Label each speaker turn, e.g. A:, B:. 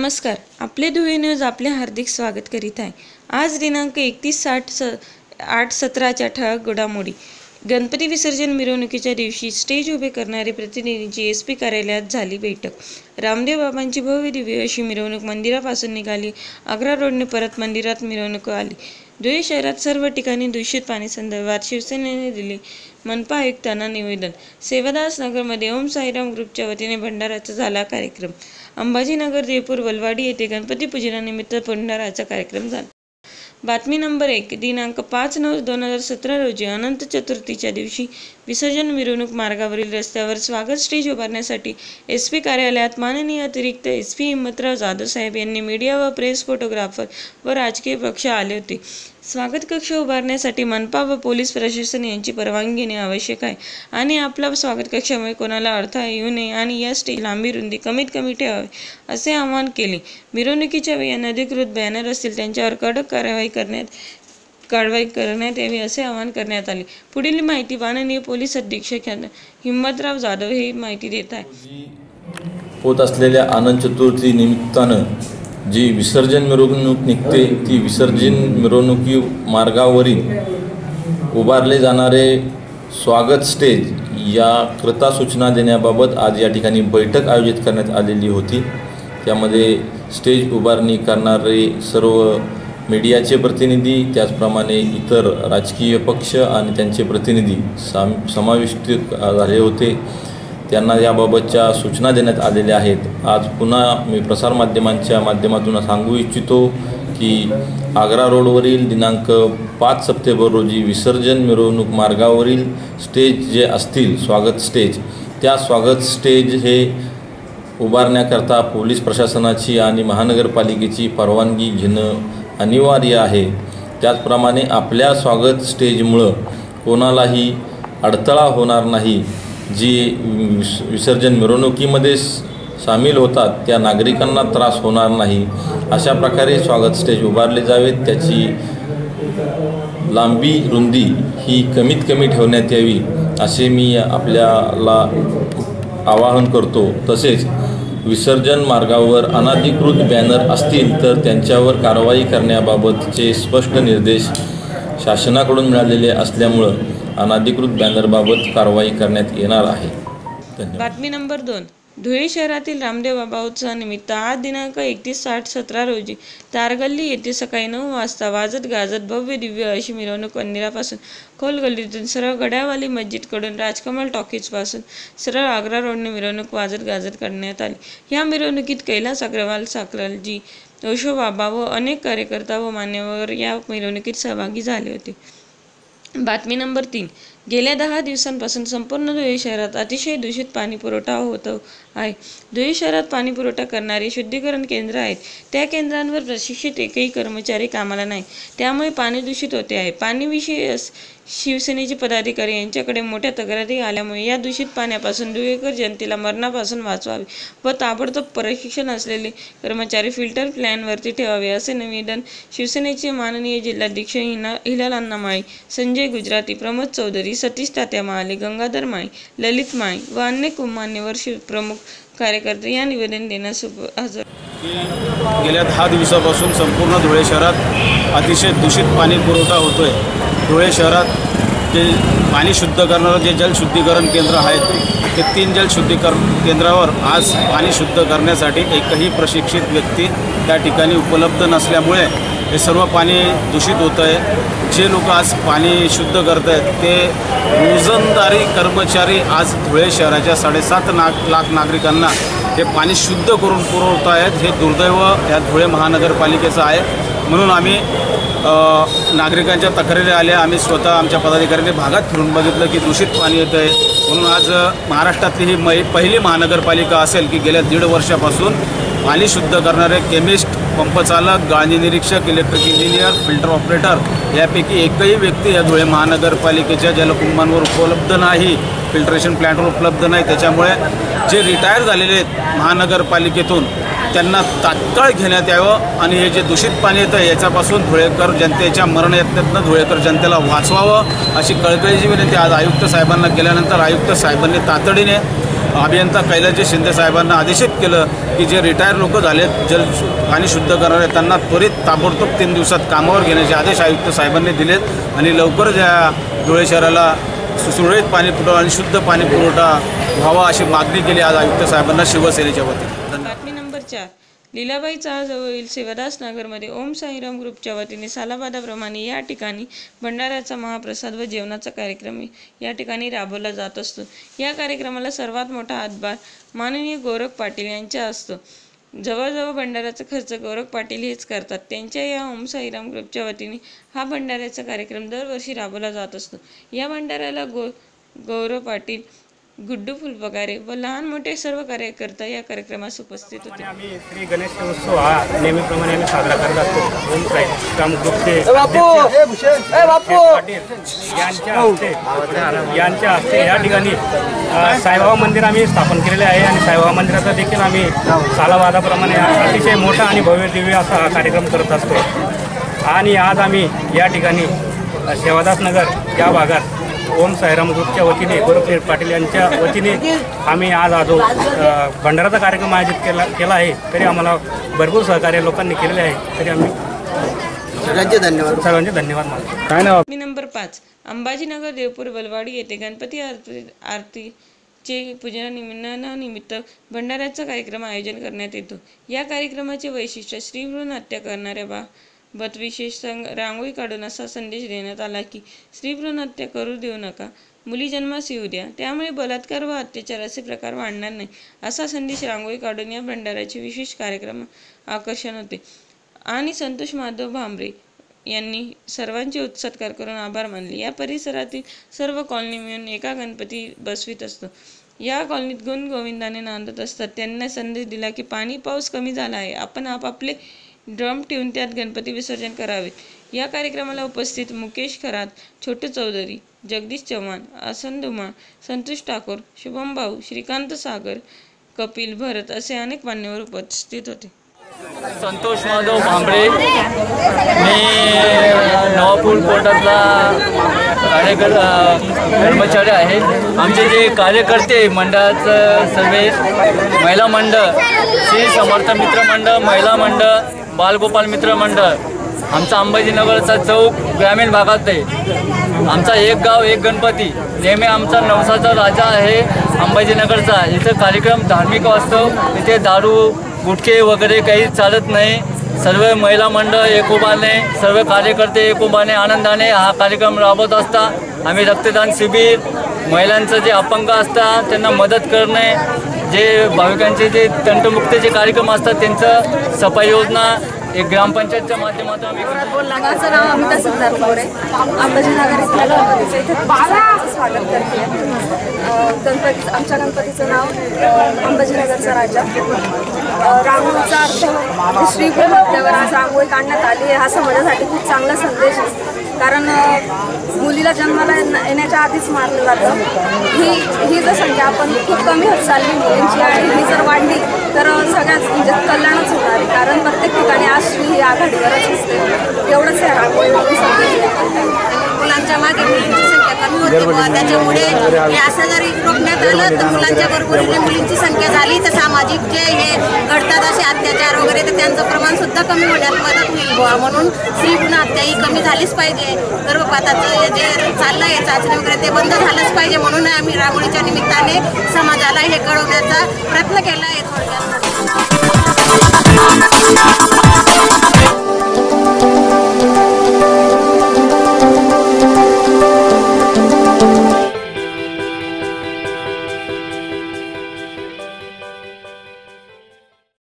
A: नमस्कार. आपले धुळे न्यूज आपले हार्दिक स्वागत करीत आहे. आज दिनांक एकतीस साठ स आठ सतराच्या ठळक घडामोडी. गणपती विसर्जन मिरवणुकीच्या दिवशी स्टेज उभे करणारे प्रतिनिधींची एस पी कार्यालयात झाली बैठक. रामदेव बाबांची भव्य दिव्य अशी मिरवणूक मंदिरापासून निघाली. आग्रा रोडने परत मंदिरात मिरवणूक आली. धुळे शहरात सर्व ठिकाणी दूषित पाणी संदर्भात शिवसेनेने दिले मनपा आयुक्तांना निवेदन. सेवादास नगरमध्ये ओम साईराम ग्रुपच्या वतीने भंडाराचा झाला कार्यक्रम. अंबाजीनगर देवपूर वलवाडी येथे गणपती पूजनानिमित्त भंडाराचा कार्यक्रम झाला. बातमी नंबर एक दिनांक पाच नऊ दोन हजार सतरा रोजी अनंत चतुर्थीच्या दिवशी विसर्जन मिरवणूक मार्गावरील रस्त्यावर स्वागत स्टेज उभारण्यासाठी एस पी कार्यालयात माननीय अतिरिक्त एस पी हिम्मतराव जाधव साहेब यांनी मीडिया व प्रेस फोटोग्राफर व राजकीय पक्ष आले होते. स्वागत कक्ष उभारण्यासाठी मनपा व पोलीस प्रशासन यांची परवानगी घेणे आवश्यक आहे. आणि आपला स्वागत कक्षामुळे कोणाला अडथळा येऊ नये आणि या स्टेज लांबी रुंदी कमीत कमी ठेवावी असे आवाहन केले. मिरवणुकीच्या वेळी अनधिकृत बॅनर असतील त्यांच्यावर कडक कारवाई करण्यात कारवाई करण्यात यावी असे आवाहन करण्यात आले. पुढील माहिती माननीय पोलीस अधीक्षक हिम्मतराव जाधव हे माहिती देत आहे
B: होत असलेल्या आनंद चतुर्थी निमित्तानं जी विसर्जन मिरवणूक निघते ती विसर्जन मिरवणुकी मार्गावरील उभारले जाणारे स्वागत स्टेज या कृता सूचना देण्याबाबत आज या ठिकाणी बैठक आयोजित करण्यात आलेली होती. त्यामध्ये स्टेज उभारणी करणारे सर्व मीडियाचे प्रतिनिधी त्याचप्रमाणे इतर राजकीय पक्ष आणि त्यांचे प्रतिनिधी साम समाविष्ट झाले होते. त्यांना याबाबतच्या सूचना देण्यात आलेल्या आहेत. आज पुन्हा मी प्रसारमाध्यमांच्या माध्यमातून सांगू इच्छितो की आग्रा रोडवरील दिनांक पाच सप्टेंबर रोजी विसर्जन मिरवणूक मार्गावरील स्टेज जे असतील स्वागत स्टेज त्या स्वागत स्टेज हे उभारण्याकरता पोलीस प्रशासनाची आणि महानगरपालिकेची परवानगी घेणं अनिवार्य आहे. त्याचप्रमाणे आपल्या स्वागत स्टेजमुळं कोणालाही अडथळा होणार नाही. जी विसर्जन मिरवणुकीमध्ये सामील होतात त्या नागरिकांना त्रास होणार नाही. अशा प्रकारे स्वागत स्टेज उभारले जावेत. त्याची लांबी रुंदी ही कमीत कमी ठेवण्यात यावी असे मी आपल्याला आवाहन करतो. तसेच विसर्जन मार्गावर अनाधिकृत बॅनर असतील तर त्यांच्यावर कारवाई करण्याबाबतचे स्पष्ट निर्देश शासनाकडून मिळालेले असल्यामुळं अनधिकृत बॅनरबाबत कारवाई करण्यात येणार आहे.
A: बातमी नंबर दोन. धुळे शहरातील रामदेव बाबा उत्सवानिमित्त आज दिनांक एकतीस साठ सतरा रोजी तारगल्ली येथे सकाळी नऊ वाजता वाजत गाजत भव्य दिव्य अशी मिरवणूक अंदिरापासून खोल गल्लीतून सरळ गड्यावाली मस्जिदकडून राजकमल टॉकीजपासून सरळ आग्रा रोडने मिरवणूक वाजत गाजत करण्यात आली. या मिरवणुकीत कैलास अग्रवाल साकरलजी ओशो बाबा व अनेक कार्यकर्ता व मान्यवर या मिरवणुकीत सहभागी झाले होते. बातमी नंबर तीन. गेल्या दहा दिवसांपासून संपूर्ण धुळे शहरात अतिशय दूषित पाणी पुरवठा होतो आहे. धुळे शहरात पाणी पुरवठा करणारी शुद्धीकरण केंद्र आहेत. त्या केंद्रांवर प्रशिक्षित एकही कर्मचारी कामाला नाही. त्यामुळे पाणी दूषित होते आहे. पाणीविषयी शिवसेनेचे पदाधिकारी यांच्याकडे मोठ्या तक्रारी आल्यामुळे या दूषित पाण्यापासून धुळेकर जनतेला मरणापासून वाचवावे व ताबडतोब प्रशिक्षण असलेले कर्मचारी फिल्टर प्लॅनवरती ठेवावे असे निवेदन शिवसेनेचे माननीय जिल्हाध्यक्ष हिना हिलाल अण्णा माळी संजय गुजराती प्रमोद चौधरी सतीश तात्या महाले गंगाधर माळी ललित माळी व अन्य मान्यवर शिव प्रमुख कार्यकर्ते या निवेदन देण्यास हजर.
C: गेल्या दहा दिवसापासून संपूर्ण धुळे शहरात अतिशय दूषित पाणी पुरवठा होतो आहे धुळे शहरात जे पाणी शुद्ध करणारं जे जलशुद्धीकरण केंद्र आहेत ते तीन जलशुद्धीकरण केंद्रावर आज पाणी शुद्ध करण्यासाठी एकही प्रशिक्षित व्यक्ती त्या ठिकाणी उपलब्ध नसल्यामुळे हे सर्व पाणी दूषित होतं आहे. जे लोक आज पाणी शुद्ध करत आहेत ते रोजंदारी कर्मचारी आज धुळे शहराच्या साडेसात नाग लाख नागरिकांना हे पाणी शुद्ध करून पुरवत आहेत हे दुर्दैव या धुळे महानगरपालिकेचं आहे. म्हणून आम्ही नागरिकांच्या तक्रारी आल्या. आम्ही स्वतः आमच्या पदाधिकाऱ्यांनी भागात फिरून बघितलं की दूषित पाणी येतं आहे. म्हणून आज महाराष्ट्रातली ही मै पहिली महानगरपालिका असेल की गेल्या दीड वर्षापासून पाणी शुद्ध करणारे केमिस्ट पंपचालक गाळणी निरीक्षक इलेक्ट्रिक इंजिनियर फिल्टर ऑपरेटर यापैकी एकही व्यक्ती या धुळे महानगरपालिकेच्या जलकुंभांवर उपलब्ध नाही. फिल्ट्रेशन प्लॅन्टवर उपलब्ध नाही. त्याच्यामुळे जे रिटायर झालेले आहेत महानगरपालिकेतून त्यांना तात्काळ घेण्यात यावं आणि हे जे दूषित पाणी येतं याच्यापासून धुळेकर जनतेच्या मरणयत्नातनं धुळेकर जनतेला वाचवावं अशी कळकळीची विनंती आज आयुक्त साहेबांना केल्यानंतर आयुक्त साहेबांनी तातडीने अभियंता कैलाजी शिंदे साहेबांना आदेशित केलं की जे रिटायर लोक झालेत जल पाणी शुद्ध करणारे त्यांना त्वरित ताबडतोब तीन दिवसात कामावर घेण्याचे आदेश आयुक्त साहेबांनी दिलेत आणि लवकरच या धुळे शहराला सुरळीत पाणी पुरवठा आणि शुद्ध पाणी पुरवठा व्हावा अशी मागणी केली. आज आयुक्त साहेबांना शिवसेनेच्या वतीने धन्यवाद
A: बातमी नंबर चार लीलाबाई चाळजवळील शिवदास नगरमध्ये ओम साईराम ग्रुपच्या वतीने सालाबादाप्रमाणे या ठिकाणी भंडाऱ्याचा महाप्रसाद व जेवणाचा कार्यक्रम या ठिकाणी राबवला जात असतो. या कार्यक्रमाला सर्वात मोठा हातभार माननीय गोरख पाटील यांचा असतो. जवळजवळ भंडाऱ्याचा खर्च गौरव पाटील हेच करतात. त्यांच्या या ओम साईराम ग्रुपच्या वतीने हा भंडाऱ्याचा कार्यक्रम दरवर्षी राबवला जात असतो. या भंडाऱ्याला गौ गौरव पाटील गुड्डू फुलपगारे व लहान मोठे सर्व कार्यकर्ता या कार्यक्रमास उपस्थित होते.
D: आम्ही श्री गणेश उत्सव हा नेहमीप्रमाणे आम्ही साजरा करत असतो. ओम ग्रुपचे यांच्या हस्ते यांच्या हस्ते या ठिकाणी साईबाबा मंदिर आम्ही स्थापन केलेले आहे आणि साईबाबा मंदिराचा देखील आम्ही सालावादाप्रमाणे अतिशय मोठा आणि भव्य दिव्य असा हा कार्यक्रम करत असतो. आणि आज आम्ही या ठिकाणी अ, सेवादास नगर या भागात ओम साईराम ग्रुपच्या वतीने गोरखदेव पाटील यांच्या वतीने आम्ही आज आजो भंडाराचा कार्यक्रम आयोजित केला केला आहे. तरी आम्हाला भरपूर सहकार्य लोकांनी केलेले आहे. तरी आम्ही
E: सगळ्यांचे धन्यवाद.
D: सर्वांचे धन्यवाद
C: काय नाव?
A: बातमी नंबर पाच. अंबाजीनगर देवपूर बलवाडी येथे गणपती आरती आरतीचे पूजनानिमित्त भंडाऱ्याचा कार्यक्रम आयोजन करण्यात येतो. या कार्यक्रमाचे वैशिष्ट्य हत्या करणाऱ्या बा बत विशेष संग रांगोळी काढून असा संदेश देण्यात आला की स्त्रीभ्रूण हत्या करू देऊ नका. मुली जन्मास येऊ द्या. त्यामुळे बलात्कार व अत्याचार असे प्रकार वाढणार नाही. असा संदेश रांगोळी काढून या भंडाऱ्याचे विशेष कार्यक्रम आकर्षण होते. आणि संतोष माधव भांबरे यांनी सर्वांचे उत्सत्कार करून आभार मानले. या परिसरातील सर्व कॉलनी मिळून एका गणपती बसवीत असतो. या कॉलनीत गुण गोविंदाने नांदत असतात. त्यांना संदेश दिला की पाणी पाऊस कमी झाला आहे. आपण आपापले ड्रम ठेवून त्यात गणपती विसर्जन करावे. या कार्यक्रमाला उपस्थित मुकेश खरात छोटू चौधरी जगदीश चव्हाण आसन धुमाळ संतोष ठाकूर शुभम भाऊ श्रीकांत सागर कपिल भरत असे अनेक मान्यवर उपस्थित होते.
F: संतोष माधव भांबळे. मी नवापूर कोर्टातला कार्यकर कर्मचारी आहे. आमचे जे कार्यकर्ते मंडळाचं सर्वे महिला मंडळ श्री समर्थ मित्र मंडळ महिला मंडळ बालगोपाल मित्र मंडळ आमचा अंबाजीनगरचा चौक ग्रामीण भागात आहे. आमचा एक गाव एक गणपती. नेहमी आमचा नवसाचा राजा आहे अंबाजीनगरचा. इथं कार्यक्रम धार्मिक असतो इथे दारू गुटखे वगैरे काही चालत नाही. सर्व महिला मंडळ एकोबाने सर्व कार्यकर्ते एकोबाने आनंदाने हा कार्यक्रम राबवत असता. आम्ही रक्तदान शिबिर महिलांचं जे अपंग असतात त्यांना मदत करणे जे भाविकांचे जे तंटमुक्त जे कार्यक्रम असतात त्यांचं सफाई योजना एक ग्रामपंचायतच्या माध्यमातून आम्ही करतो.
G: माझं नाव अमिता सिद्धार्थ मोरे अंबाजीनगर इथल्या गणपतीचं इथे स्वागत करते. गणपती आमच्या गणपतीचं नाव अ, अंबाजीनगरचा राजा. रांगोळीचा अर्थ म्हणजे श्रीभूम हत्यावर आज रांगोळी काढण्यात आली आहे हा समाजासाठी खूप चांगला संदेश आहे. कारण मुलीला जन्माला येण्याच्या आधीच मारलं जातं. ही ही जर संख्या आपण खूप कमी होत चालली मुलींची आणि ही जर वाढली तर सगळ्याच म्हणजे कल्याणच होणार आहे. कारण प्रत्येक ठिकाणी आज स्त्री ही आघाडीवरच असते. एवढंच आहे
H: मुलांच्या मागे मुलींची संख्या होते त्याच्यामुळे हे असं जर रोखण्यात आलं तर मुलांच्या बरोबरीने मुलींची संख्या झाली तर सामाजिक जे हे घडतात असे अत्याचार वगैरे तर त्यांचं प्रमाण सुद्धा कमी होण्यात मदत होईल बुवा. म्हणून स्त्री पुन्हा हत्या ही कमी झालीच पाहिजे. गर्भपाताचं जे चाललं आहे चाचणी वगैरे ते बंद झालंच पाहिजे. म्हणून आम्ही रांगोळीच्या निमित्ताने समाजाला हे कळवण्याचा प्रयत्न केला आहे थोडक्यात.